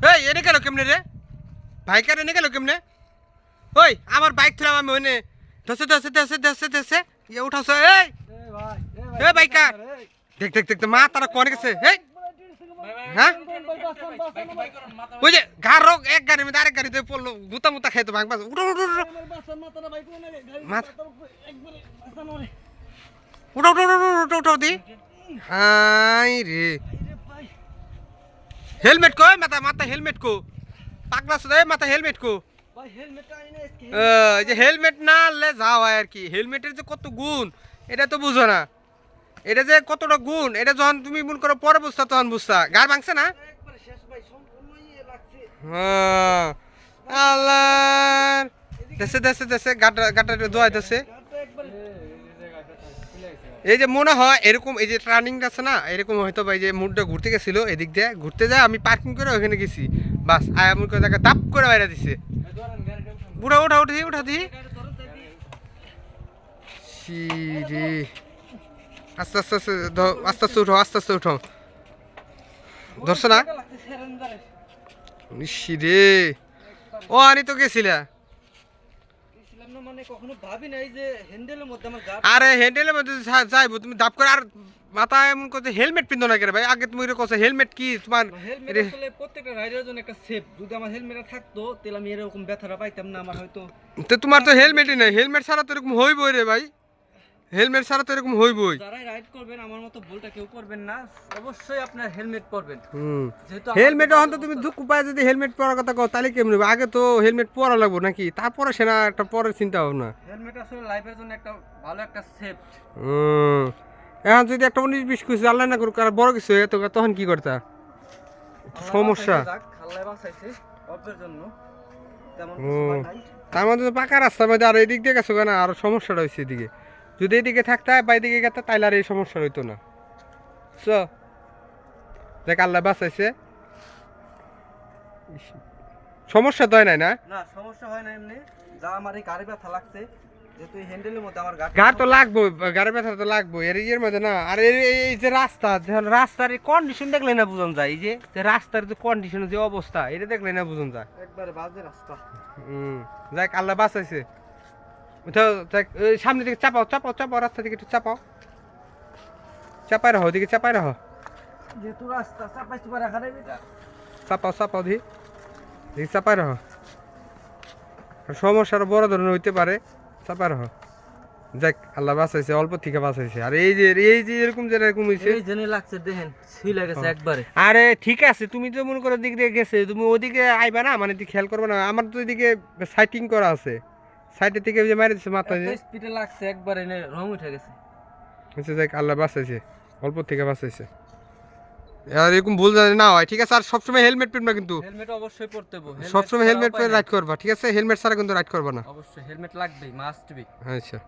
এই এনে গেল কেমনে রে বাইকার এনে গেল কেমনে ওই আমার বাইক থুলাম আমি ওনে ধসে ধসে ধসে ধসে ধসে ইয়ে উঠাছ এই এ বাইকার দেখ দেখ দেখ মা তারা কোনে গেছে এই হ্যাঁ ওই যে গার রোগ এক গাড়ির মধ্যে আরেক গাড়িতে পড়ল গুতা মুতা খাইতো ভাঙ বাস উঠো উঠো উঠো মাথা- উঠো উঠো, উঠো উঠো দি হাই রে হেলমেট কো মাথা মাথা হেলমেট কো। পাগলা সুদা মাথা হেলমেট কো। যে হেলমেট না আনলে যাও আর কি। হেলমেটের যে কত গুণ এটা তো বুঝো না। এটা যে কতটা গুণ এটা যখন তুমি মন করো পরে বুঝতা তখন বুঝতা। গার ভাঙছে না? হ্যাঁ। আল্লাহ। দেশে দেশে দেশে গাটা গাটা দেশে এই যে মনে হয় এরকম, এই যে টার্নিং আছে না, এরকম হয়তো বা এই যে মুডটা ঘুরতে গেছিল, এদিক দিয়ে। ঘুরতে যায়, আমি পার্কিং করে ওখানে গেছি। বাস, আয় এমন করে দাপ করে বাইরে দিছে। উঠা উঠা উঠা উঠা, দি। রে আস্তে আস্তে আস্তে আস্তে আস্তে উঠো, আস্তে আস্তে উঠো। ধরছো না? রে ও আনি তো গেছিলা। মানে কখনো ভাবি নাই যে হ্যান্ডেলের মধ্যে আমার আরে হ্যান্ডেলের মধ্যে যাইবো তুমি দাপ করে আর মাথায় এমন করছে হেলমেট পিন্ধো না কেন ভাই? আগে তুমি হেলমেট কি তোমার হেলমেট আসলে প্রত্যেকটা রাইডারের জন্য একটা সেফ যদি আমার হেলমেটটা থাকতো তাহলে আমি এরকম ব্যথাটা পাইতাম না আমার হয়তো তো তোমার তো হেলমেটই নাই হেলমেট ছাড়া তো এরকম হইবই রে ভাই। হেলমেট ছাড়া তো এরকম হইবই। যারাই রাইড করবেন আমার মতো ভুলটা কেউ করবেন না। অবশ্যই আপনার হেলমেট পরবেন। হুম। যেহেতু হেলমেট তো এখন তো তুমি দুঃখ পায় যদি হেলমেট পরার কথা কও তাহলে কেমন হবে? আগে তো হেলমেট পরা লাগবো নাকি? তারপরে সেনা একটা পরের চিন্তা ভাবনা। হেলমেট আসলে লাইফের জন্য একটা ভালো একটা সেফ হুম। এখন যদি একটা উনিশ বিশ কিছু আল্লাহ না করুক আর বড় কিছু যেত তখন কি করতা? সমস্যা। খাল্লায় বাঁচাইছে অল্পের জন্য। তেমন কিছু নাই। তার মধ্যে তো পাকা রাস্তার মধ্যে আর এদিক দিয়ে গেছো কেন? আরও সমস্যাটা হয়েছে এদিকে। যদি এদিকে থাকতে বা এদিকে গেতে তাইলে আর এই সমস্যা হইতো না। চ দেখ আল্লাহ বাঁচাইছে। সমস্যা তো হয় নাই না? না সমস্যা হয় না এমনি। যা আমার এই গাড়ি ব্যথা লাগছে যেহেতু হ্যান্ডেলের মধ্যে আমার গাড়ি গাড় তো লাগবো গাড়ি ব্যথা তো লাগবো। এর ইয়ের মধ্যে না আর এই যে রাস্তা রাস্তার এই কন্ডিশন দেখলে না বুঝন যায়। এই যে রাস্তার যে কন্ডিশন যে অবস্থা এটা দেখলে না বুঝন যায়। একবারে বাজে রাস্তা। হুম যাক আল্লাহ বাঁচাইছে। সামনে দিকে চাপাও চাপাও চাপাও রাস্তা দিকে একটু চাপাও। চাপাই রাখো ওদিকে চাপাই রাখো যেহেতু রাস্তা চাপাইতে পারে এখানে এটা চাপাও চাপাও দি। দিকে চাপাই রাখো আর সমস্যা আরও বড় ধরনের হইতে পারে। চাপাই রাখো যাক আল্লাহ বাঁচাইছে অল্প থেকে বাঁচাইছে। আর এই যে এই যে এরকম যে এরকম হয়েছে এই জেনে লাগছে দেখেন ছিলে গেছে একবারে। আরে ঠিক আছে তুমি তো মনে করো দিক দিয়ে গেছে তুমি ওদিকে আইবা না মানে দিকে খেয়াল করবে না আমার তো এদিকে সাইটিং করা আছে। সাইডের থেকে যে মারি দিচ্ছে মাথা স্পিডে লাগছে একবারে এনে রং উঠে গেছে। হচ্ছে যাক আল্লাহ বাঁচাইছে। অল্প থেকে বাঁচাইছে। আর এরকম ভুল জানি না হয় ঠিক আছে? আর সবসময় হেলমেট পরবা কিন্তু। হেলমেট অবশ্যই পরতে হবে। সবসময় হেলমেট পরে রাইড করবা ঠিক আছে? হেলমেট ছাড়া কিন্তু রাইড করবা না। অবশ্যই হেলমেট লাগবেই মাস্ট বি আচ্ছা।